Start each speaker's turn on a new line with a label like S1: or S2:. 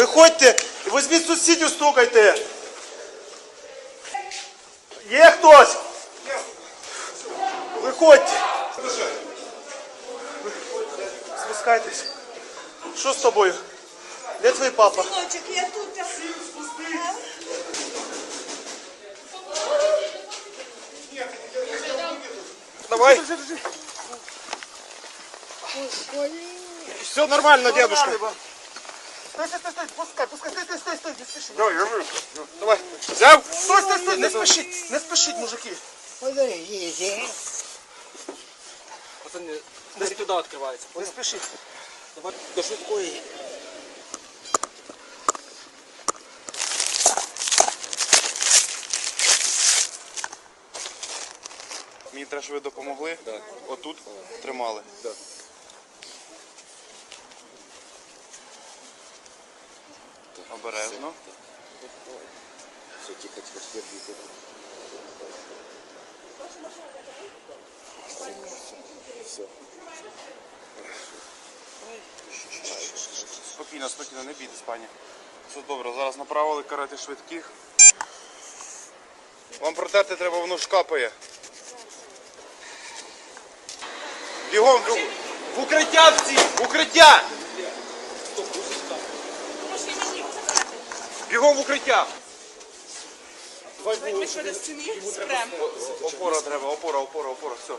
S1: Виходьте і візьміть сусідів, стукайте. Є хтось? Виходьте. Спускайтесь. Що з тобою? Де твій папа?
S2: Синочок, я тут.
S1: Давай. Все нормально, дедушка. Стой, стой, стой, стой, пускай, пускай, стой, стой, стой, стой, не спеши. Давай, я вижу. Давай. Взяв? Стой, стой, стой, не спешіть, не спешіть, мужики.
S3: Пацани, десь туди відкривається.
S1: Не спешіть.
S3: Давай до швидкої.
S4: Мені треба, щоб ви допомогли. Отут тримали. Обережно.
S3: Все, тихо, тихо, тихо, тихо. Все.
S4: Спокійно, спокійно, не бійтесь, пані. Все добре, зараз направили карати швидких. Вам протерти треба, воно ж капає. Бігом. В укриття всі! В укриття! Бігом в укриття!
S2: Ми що до стіни спрям.
S4: Опора треба, опора, опора, опора, все.